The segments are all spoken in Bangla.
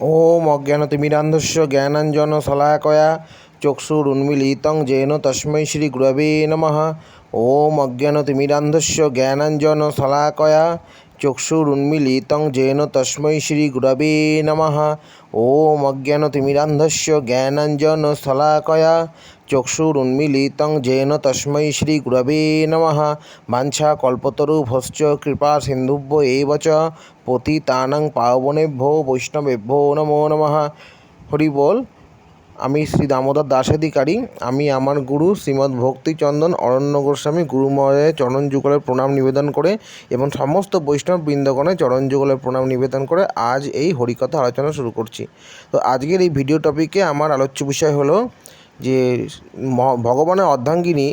ওম অজ্ঞানতিমিরান্ধস্য জ্ঞানাঞ্জন শলাকয়া চক্ষুরুন্মিলিতং জেন তস্মৈ শ্রী গুরবে নমঃ। ওম অজ্ঞানতিমিরান্ধস্য জ্ঞানাঞ্জন শলাকয়া চক্ষুরুন্মিলিতং যেন তস্मै শ্রী গুরবে নমঃ ওম অজ্ঞানতিমিরান্ধস্য জ্ঞানাঞ্জন শলাকয়া চক্ষুরুন্মিলিতং যেন তস্मै শ্রী গুরবে নমঃ বাঞ্ছা কল্পতরুভশ্চ কৃপা সিন্ধুভ্য এব চ পাবনেভ্যো বৈষ্ণবেভ্যো নমো নমঃ হরি বল আমি শ্রী দামোদর দাসাধিকারী আমি আমার গুরু শ্রীমদ্ ভক্তিচন্দন অরণ্য গোস্বামী গুরুমহারাজের চরণ যুগলের প্রণাম নিবেদন করে এবং সমস্ত বৈষ্ণব বৃন্দগণের চরণ যুগলের প্রণাম নিবেদন করে আজ এই হরিকথা আলোচনা শুরু করছি। তো আজকের এই ভিডিও টপিকে আমার আলোচ্য বিষয় হলো যে ভগবানের অর্ধাঙ্গিনী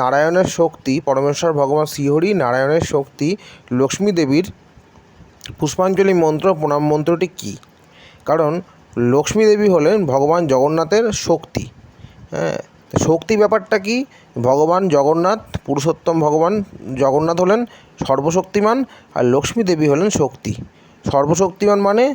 নারায়ণের শক্তি, পরমেশ্বর ভগবান শ্রীহরি, নারায়ণের শক্তি, লক্ষ্মী দেবীর পুষ্পাঞ্জলি মন্ত্র, প্রণাম মন্ত্রটি কী? কারণ লক্ষ্মী দেবী হলেন ভগবান জগন্নাথের শক্তি। হ্যাঁ শক্তি ব্যাপারটা কি? ভগবান জগন্নাথ, পুরুষোত্তম ভগবান জগন্নাথ হলেন সর্বশক্তিমান আর লক্ষ্মী দেবী হলেন শক্তি। সর্বশক্তিমান মানে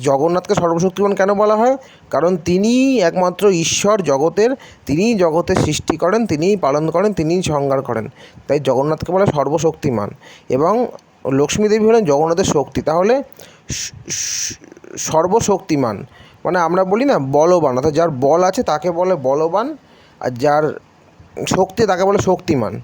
জগন্নাথকে সর্বশক্তিমান কেন বলা হয়? কারণ তিনিই একমাত্র ঈশ্বর জগতের, তিনিই জগতের সৃষ্টি করেন, তিনিই পালন করেন, তিনিই সংহার করেন। তাই জগন্নাথকে বলা সর্বশক্তিমান। এবং লক্ষ্মী দেবী হলেন জগন্নাথের শক্তি। তাহলে সর্বশক্তিমান। মানে আমরা বলি না বলবান, অর্থাৎ যার বল আছে তাকে বলে বলবান, আর যার শক্তি তাকে বলে শক্তিমান।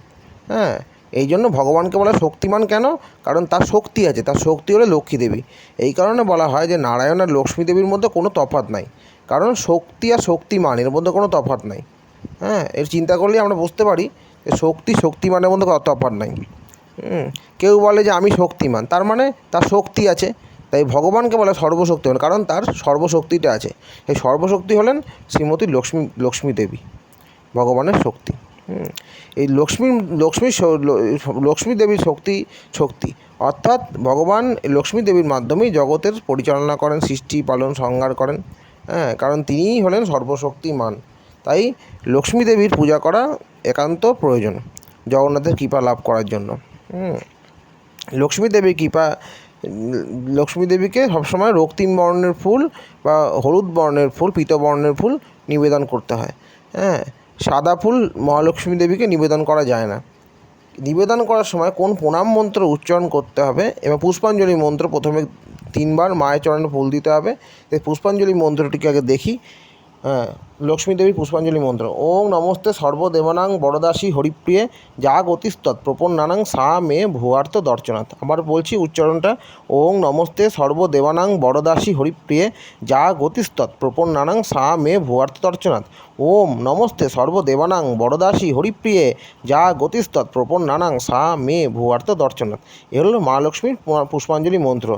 হ্যাঁ এই জন্য ভগবানকে বলা শক্তিমান কেন? কারণ তার শক্তি আছে, তার শক্তি হলো লক্ষ্মী দেবী। এই কারণে বলা হয় যে নারায়ণ আর লক্ষ্মী দেবীর মধ্যে কোনো তফাৎ নাই। কারণ শক্তি আর শক্তিমান, এর মধ্যে কোনো তফাৎ নাই। হ্যাঁ এর চিন্তা করলেই আমরা বুঝতে পারি যে শক্তি শক্তিমানের মধ্যে তফাৎ নাই। কেউ বলে যে আমি শক্তিমান, তার মানে তার শক্তি আছে। তাই ভগবানকে বলে সর্বশক্তিমান কারণ তার সর্বশক্তিটা আছে। এই সর্বশক্তি হলেন শ্রীমতী লক্ষ্মী লক্ষ্মী দেবী, ভগবানের শক্তি। এই লক্ষ্মী লক্ষ্মী লক্ষ্মী দেবীর শক্তি শক্তি। অর্থাৎ ভগবান লক্ষ্মী দেবীর মাধ্যমেই জগতের পরিচালনা করেন, সৃষ্টি, পালন, সংহার করেন। হ্যাঁ কারণ তিনিই হলেন সর্বশক্তিমান। তাই লক্ষ্মী দেবীর পূজা করা একান্ত প্রয়োজন, জগন্নাথের কৃপা লাভ করার জন্য। লক্ষ্মী দেবীর কৃপা লক্ষ্মী দেবীকে সবসময় রক্তিম বর্ণের ফুল বা হলুদ বর্ণের ফুল, পীত বর্ণের ফুল নিবেদন করতে হয়। হ্যাঁ সাদা ফুল মহালক্ষ্মী দেবীকে নিবেদন করা যায় না। নিবেদন করার সময় কোন প্রণাম মন্ত্র উচ্চারণ করতে হবে এবং পুষ্পাঞ্জলি মন্ত্র প্রথমে তিনবার মায়ের চরণে ফুল দিতে হবে। এই পুষ্পাঞ্জলি মন্ত্রটিকে আগে দেখি। হ্যাঁ লক্ষ্মী দেবীর পুষ্পাঞ্জলি মন্ত্র। ওং নমস্তে সর্বদেবানাং বড়দাসী হরিপ্রিয়ে, যা গতিস্তৎ, প্রপন্নানাং সা মে ভুয়ার্থ দর্শনাথ আবার বলছি উচ্চারণটা, ওং নমস্তে সর্বদেবানাং বড়দাসী হরিপ্রিয়ে, যা গতিস্তৎ, প্রপন্নানাং সা মে ভুয়ার্থ দর্শনাথ ওম নমস্তে সর্বদেবানাং বড়দাসী হরিপ্রিয়ে, যা গতিস্তৎ, প্রপন্নানাং সা মে ভুয়ার্থ দর্শনাথ এ হলো মা লক্ষ্মীর পুষ্পাঞ্জলি মন্ত্র।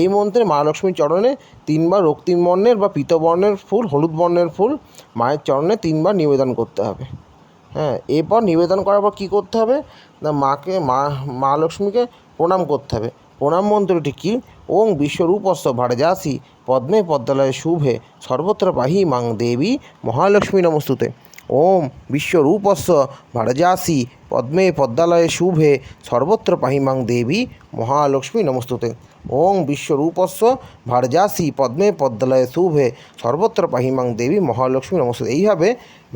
এই মন্ত্রে মা লক্ষ্মীর চরণে তিনবার রক্তিম বর্ণের বা পীত বর্ণের ফুল, হলুদ বর্ণের ফুল মায়ের চরণে তিনবার নিবেদন করতে হবে। হ্যাঁ এরপর নিবেদন করার পর কী করতে হবে? না, মাকে, মা মা লক্ষ্মীকে প্রণাম করতে হবে। প্রণাম মন্ত্রটি কি? ওং বিশ্বরূপস্য ভারজাসি পদ্মে পদ্মালয়ে শুভে সর্বত্র পাহি মাং দেবী মহালক্ষ্মী নমস্তুতে। ওম বিশ্বরূপস্য ভারজাসি পদ্মে পদ্মালয়ে শুভে সর্বত্র পাহিমাং দেবী মহালক্ষ্মী নমস্তুতে। ওং বিশ্বরূপস্য ভারজাসি পদ্মে পদ্মালয়ে শুভে সর্বত্র পাহিমাং দেবী মহালক্ষ্মী নমস্তুতে। এইভাবে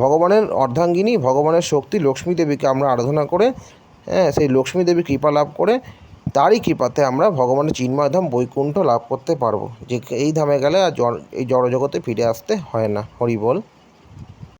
ভগবানের অর্ধাঙ্গিনী, ভগবানের শক্তি, লক্ষ্মী দেবীকে আমরা আরাধনা করে হ্যাঁ সেই লক্ষ্মী দেবীর কৃপা লাভ করে, তারই কৃপাতে আমরা ভগবানের চিন্ময় ধাম, বৈকুণ্ঠ লাভ করতে পারব। যে এই ধামে গেলে আর জড় এই জড়জগতে ফিরে আসতে হয় না। হরি বল